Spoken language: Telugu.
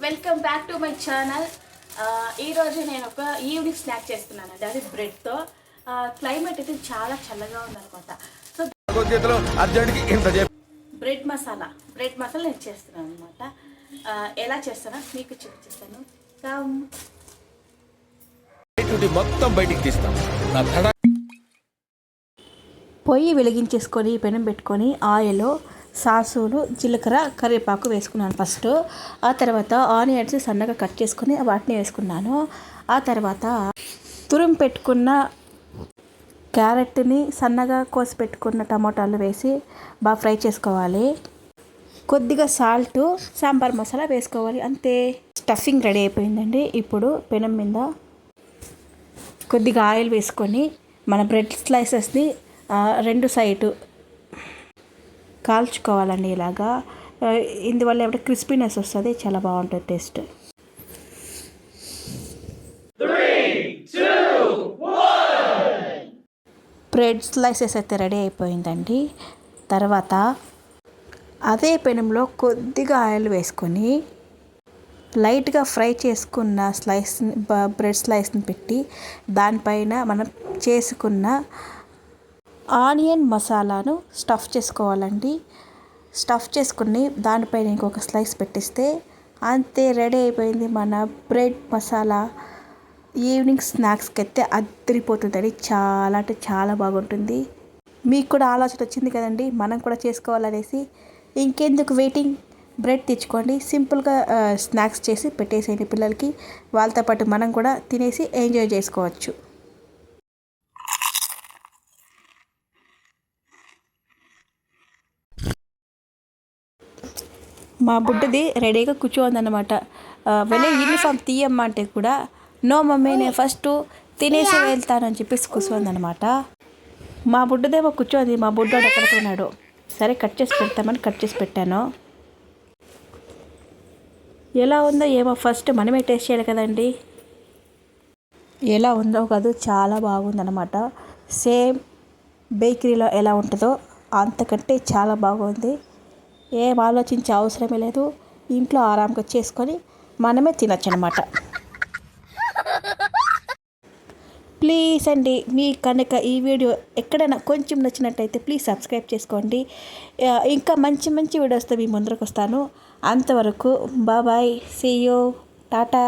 Welcome back to my channel ఈరోజు నేను ఒక ఈవినింగ్ స్నాక్ చేస్తున్నాను. అది బ్రెడ్తో క్లైమేట్ అయితే చాలా చల్లగా ఉందన్నమాట. So bread masala bread masala నేను చేస్తున్నాను అనమాట ఎలా చేస్తానో మీకు చూపిస్తాను. కమ్ మొత్తం బయటికి తీస్తాం. నా తడ పొయ్యి వెలిగించేసుకొని పెనం పెట్టుకొని ఆయిల్ సాసులు జీలకర్ర కరివేపాకు వేసుకున్నాను ఫస్ట్. ఆ తర్వాత ఆనియన్స్ సన్నగా కట్ చేసుకుని వాటిని వేసుకున్నాను. ఆ తర్వాత తురుం పెట్టుకున్న క్యారెట్ని సన్నగా కోసి పెట్టుకున్న టమాటాలు వేసి బాగా ఫ్రై చేసుకోవాలి. కొద్దిగా సాల్ట్ సాంబార్ మసాలా వేసుకోవాలి. అంతే. స్టఫింగ్ రెడీ అయిపోయిందండి. ఇప్పుడు పెనం మీద కొద్దిగా ఆయిల్ వేసుకొని మన బ్రెడ్ స్లైసెస్ని రెండు సైడు కాల్చుకోవాలండి ఇలాగా. ఇందువల్ల ఏమంటే క్రిస్పీనెస్ వస్తుంది చాలా బాగుంటుంది టేస్ట్. బ్రెడ్ స్లైసెస్ అయితే రెడీ అయిపోయిందండి. తర్వాత అదే పెనంలో కొద్దిగా ఆయిల్ వేసుకొని లైట్గా ఫ్రై చేసుకున్న స్లైస్ బ్రెడ్ స్లైస్ని పెట్టి దానిపైన మనం చేసుకున్న ఆనియన్ మసాలాను స్టఫ్ చేసుకోవాలండి. స్టఫ్ చేసుకుని దానిపైన ఇంకొక స్లైస్ పెట్టిస్తే అంతే రెడీ అయిపోయింది మన బ్రెడ్ మసాలా. ఈవినింగ్ స్నాక్స్కి అయితే అద్దరిపోతుందండి చాలా అంటే చాలా బాగుంటుంది. మీకు కూడా ఆలోచన వచ్చింది కదండి. మనం కూడా చేసుకోవాలనేసి ఇంకెందుకు వెయిటింగ్? బ్రెడ్ తెచ్చుకోండి. సింపుల్గా స్నాక్స్ చేసి పెట్టేసేయండి పిల్లలకి. వాళ్ళతో పాటు మనం కూడా తినేసి ఎంజాయ్ చేసుకోవచ్చు. మా బుడ్డది రెడీగా కూర్చోందనమాట వెళ్ళి యూనిఫామ్ తీయమ్మా అంటే కూడా నో మమ్మీ నేను ఫస్ట్ తినేసి వెళ్తానని చెప్పేసి కూర్చోందనమాట మా బుడ్డదేమో కూర్చోంది మా బుడ్డోడు ఎక్కడ సరే కట్ చేసి పెడతామని కట్ చేసి పెట్టాను. ఎలా ఉందో ఏమో ఫస్ట్ మనమే టేస్ట్ చేయాలి కదండి. ఎలా ఉందో కాదు చాలా బాగుందనమాట సేమ్ బేకరీలో ఎలా ఉంటుందో అంతకంటే చాలా బాగుంది. ఏం ఆలోచించే అవసరమే లేదు. ఇంట్లో ఆరాంగా చేసుకొని మనమే తినచ్చు అనమాట ప్లీజ్ అండి మీ కనుక ఈ వీడియో ఎక్కడైనా కొంచెం నచ్చినట్టయితే ప్లీజ్ సబ్స్క్రైబ్ చేసుకోండి. ఇంకా మంచి మంచి వీడియోస్తో మీ ముందరకు వస్తాను అంతవరకు బాబాయ్ సీ యూ టాటా.